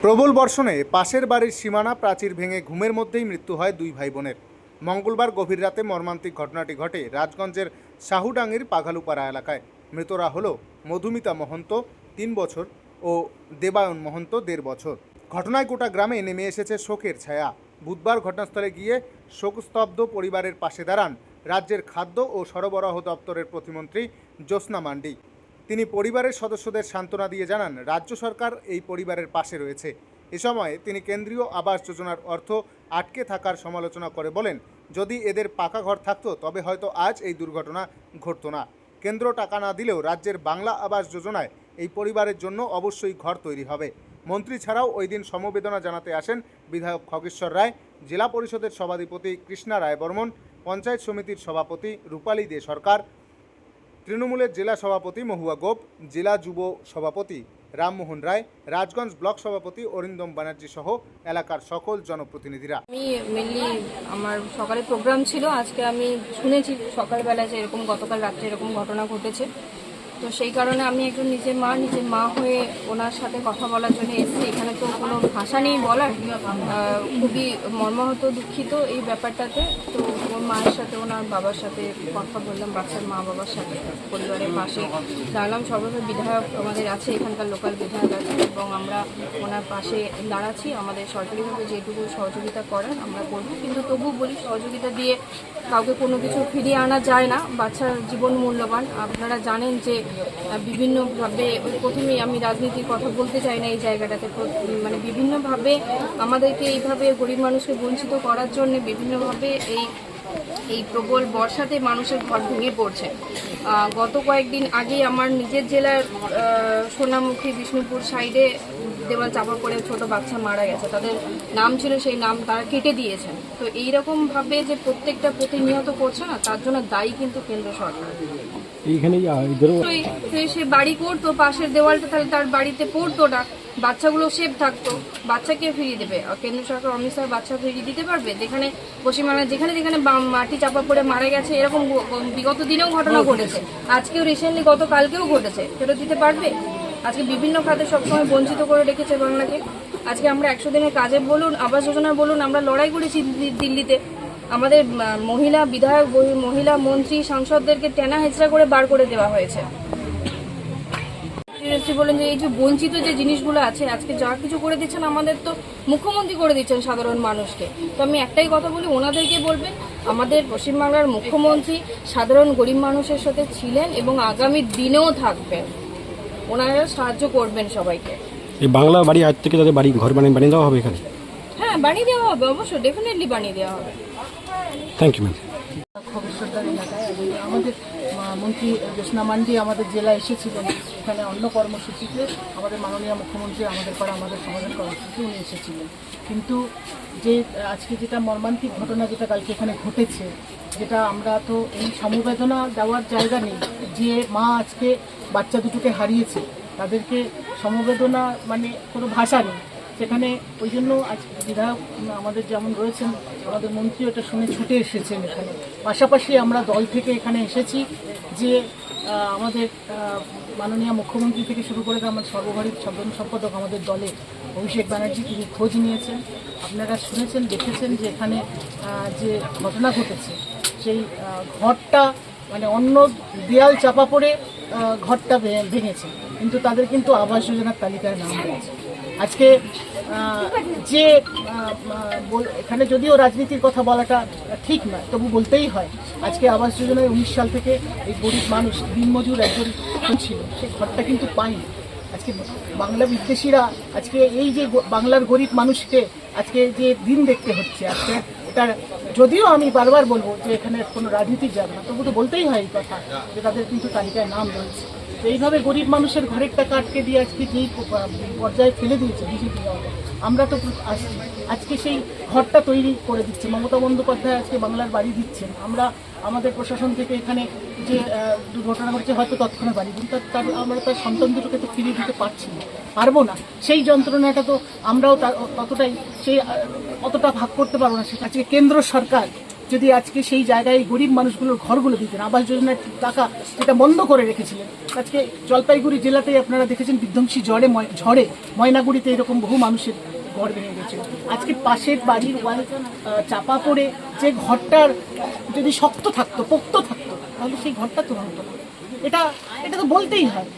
প্রবল বর্ষণে পাশের বাড়ির সীমানা প্রাচীর ভেঙে ঘুমের মধ্যেই মৃত্যু হয় দুই ভাই বোনের মঙ্গলবার গভীর রাতে মর্মান্তিক ঘটনাটি ঘটে রাজগঞ্জের শাহুডাঙ্গির পাঘালুপাড়া এলাকায়। মৃতরা হল মধুমিতা মহন্ত, তিন বছর, ও দেবায়ন মহন্ত, দেড় বছর। ঘটনায় গোটা গ্রামে নেমে এসেছে শোকের ছায়া। বুধবার ঘটনাস্থলে গিয়ে শোকস্তব্ধ পরিবারের পাশে দাঁড়ান রাজ্যের খাদ্য ও সরবরাহ দপ্তরের প্রতিমন্ত্রী জ্যোৎস্না মান্ডি। তিনি পরিবারের সদস্যদের সান্ত্বনা দিয়ে জানান, রাজ্য সরকার এই পরিবারের পাশে রয়েছে। এ সময় তিনি কেন্দ্রীয় আবাস যোজনার অর্থ আটকে থাকার সমালোচনা করে বলেন, যদি এদের পাকা ঘর থাকতো, তবে হয়তো আজ এই দুর্ঘটনা ঘটতো না। কেন্দ্র টাকা না দিলেও রাজ্যের বাংলা আবাস যোজনায় এই পরিবারের জন্য অবশ্যই ঘর তৈরি হবে। মন্ত্রী ছাড়াও ওই দিন সমবেদনা জানাতে আসেন বিধায়ক খগেশ্বর রায়, জেলা পরিষদের সভাধিপতি কৃষ্ণা রায় বর্মন পঞ্চায়েত সমিতির সভাপতি রূপালী দে সরকার তৃণমূলের জেলা সভাপতি মহুয়া গোপ, জেলা যুব সভাপতি রামমোহন রায়, রাজগঞ্জ ব্লক সভাপতি অরিন্দম ব্যানার্জি সহ এলাকার সকল জনপ্রতিনিধিরা। আমি মেনলি আমার সকালে প্রোগ্রাম ছিল, আজকে আমি শুনেছি সকালবেলা যে এরকম গতকাল রাত্রে এরকম ঘটনা ঘটেছে। তো সেই কারণে আমি একজন নিজের মা নিজের মা হয়ে ওনার সাথে কথা বলার জন্য এসেছি। এখানে তো কোনো ভাষা নেই বলার। খুবই মর্মাহত, দুঃখিত এই ব্যাপারটাতে। তো ওর মায়ের সাথে, ওনার বাবার সাথে কথা বললাম, বাচ্চার মা বাবার সাথে। পরিবারের পাশে দাঁড়ালাম। সর্বদা বিধায়ক আমাদের আছে, এখানকার লোকাল বিধায়ক আছে এবং আমরা ওনার পাশে দাঁড়াচ্ছি। আমাদের সরকারিভাবে যেটুকু সহযোগিতা করেন আমরা করব। কিন্তু তবুও বলি, সহযোগিতা দিয়ে কাউকে কোনো কিছু ফিরিয়ে আনা যায় না। বাচ্চার জীবন মূল্যবান। আপনারা জানেন যে বিভিন্নভাবে প্রথমেই আমি রাজনীতির কথা বলতে চাই না এই জায়গাটাতে। মানে বিভিন্নভাবে আমাদেরকে এইভাবে গরিব মানুষকে বঞ্চিত করার জন্য বিভিন্নভাবে এই এই প্রবল বর্ষাতে মানুষের ঘর ভেঙে পড়ছে। গত কয়েকদিন আগে আমার নিজের জেলার সোনামুখী বিষ্ণুপুর সাইডে দেওয়াল চাপা পড়ে ছোট বাচ্চা মারা গেছে। তাদের নাম ছিল, সেই নাম তারা কেটে দিয়েছেন। তো এইরকম ভাবে যে প্রত্যেকটা প্রতিনিয়ত করছে না, তার জন্য দায়ী কিন্তু কেন্দ্র সরকার। এইখানে সে বাড়ি করতো পাশের দেওয়ালটা তাহলে তার বাড়িতে পড়তো না। বাচ্চাগুলো সেফ থাকতো। বাচ্চাকে ফিরিয়ে দেবে। কেন্দ্র সরকার অমিত শাহ বাচ্চা ফিরিয়ে দিতে পারবে? যেখানে পশ্চিমবাংলা যেখানে যেখানে মাটি চাপা পড়ে মারা গেছে এরকম বিগত দিনেও ঘটনা ঘটেছে। আজকেও রিসেন্টলি গত কালকেও ঘটেছে। ফেরত দিতে পারবে? আজকে বিভিন্ন খাতে সবসময় বঞ্চিত করে রেখেছে বাংলাকে। আজকে আমরা একশো দিনের কাজে বলুন আবাস যোজনা বলুন আমরা লড়াই করেছি দিল্লি- দিল্লিতে। আমাদের মহিলা বিধায়ক মহিলা মন্ত্রী সাংসদদেরকে টেনা হেঁচড়া করে বার করে দেওয়া হয়েছে। বলেন যে এই যে বঞ্চিত যে জিনিসগুলো আছে আজকে যা কিছু করে দিচ্ছেন আমাদের তো মুখ্যমন্ত্রী করে দিচ্ছেন সাধারণ মানুষকে। তো আমি একটাই কথা বলি ওনাদেরকে বলবেন আমাদের পশ্চিমবাংলার মুখ্যমন্ত্রী সাধারণ গরিব মানুষের সাথে ছিলেন এবং আগামী দিনেও থাকবেন। ওনারা সাহায্য করবেন সবাইকে। এই বাংলা বাড়ি আজ থেকে তাদের বাড়ি ঘর বানিয়ে বানিয়ে দেওয়া হবে এখানে? হ্যাঁ বানিয়ে দেওয়া হবে অবশ্যই ডেফিনেটলি বানিয়ে দেওয়া হবে। থ্যাংক ইউ ম্যাম আমাদের মন্ত্রী জ্যোৎস্না মান্ডি আমাদের জেলা এসেছিলেন। এখানে অন্য কর্মসূচিতে আমাদের মাননীয় মুখ্যমন্ত্রী আমাদের পাড়া আমাদের সমাধান কর্মসূচি উনি এসেছিলেন। কিন্তু যে, আজকে যেটা মর্মান্তিক ঘটনা যেটা কালকে এখানে ঘটেছে, যেটা আমরা তো এই সমবেদনা দেওয়ার জায়গা নেই, যে মা আজকে বাচ্চা দুটোকে হারিয়েছে, তাদেরকে সমবেদনা মানে কোনো ভাষা নেই। সেখানে ওই জন্য আজ বিধায়ক আমাদের যেমন রয়েছেন, আমাদের মন্ত্রী ওটা শুনে ছুটে এসেছেন এখানে। পাশাপাশি আমরা দল থেকে এখানে এসেছি যে আমাদের মাননীয় মুখ্যমন্ত্রী থেকে শুরু করে আমার সর্বভারী সাধারণ সম্পাদক আমাদের দলে অভিষেক ব্যানার্জি তিনি খোঁজ নিয়েছেন। আপনারা শুনেছেন, দেখেছেন যে এখানে যে ঘটনা ঘটেছে, সেই ঘরটা মানে অন্য দেয়াল চাপা পড়ে ঘরটা ভেঙেছে। কিন্তু তাদের কিন্তু আবাস যোজনার তালিকায় নাম রয়েছে। আজকে যে এখানে যদিও রাজনীতির কথা বলাটা ঠিক নয়, তবু বলতেই হয়, আজকে আবাস যোজনায় উনিশ সাল থেকে এই গরিব মানুষ দিনমজুর একজন ছিল সেই ঘরটা কিন্তু পায়নি। আজকে বাংলা বিদ্বেষীরা আজকে এই যে বাংলার গরিব মানুষকে আজকে যে দিন দেখতে হচ্ছে, আজকে এটা যদিও আমি বারবার বলব যে এখানে কোনো রাজনীতির যাবে না, তবু তো বলতেই হয় এই কথা, যে তাদের কিন্তু তালিকায় নাম রয়েছে। এইভাবে গরিব মানুষের ঘরের টাকা আটকে দিয়ে আজকে যেই পর্যায়ে ফেলে দিয়েছে বিজেপি আমরা তো আজ- আজকে সেই ঘরটা তৈরি করে দিচ্ছে। মমতা বন্দ্যোপাধ্যায় আজকে বাংলার বাড়ি দিচ্ছেন। আমরা আমাদের প্রশাসন থেকে এখানে যে দুর্ঘটনা ঘটছে, হয়তো তৎক্ষণাৎ বাড়ি কিন্তু তার- আমরা তার সন্তান দুটোকে তো ফিরিয়ে দিতে পারছি না। পারব না। সেই যন্ত্রণাটা তো আমরাও ততটাই সেই অতটা ভাগ করতে পারব না। সেটা আজকে কেন্দ্র সরকার যদি আজকে সেই জায়গায় গরিব মানুষগুলোর ঘরগুলো দিতেন, আবাস যোজনার টাকা যেটা বন্ধ করে রেখেছিলেন, আজকে জলপাইগুড়ি জেলাতেই আপনারা দেখেছেন বিধ্বংসী ঝড়ে ঝড়ে ময়নাগুড়িতে এরকম বহু মানুষের ঘর ভেঙে গেছে। আজকে পাশের বাড়ির ওয়াল চাপা পড়ে যে ঘরটার যদি শক্ত থাকতো, পোক্ত থাকতো, তাহলে সেই ঘরটা তোলা হতো এটা এটা তো বলতেই হয়।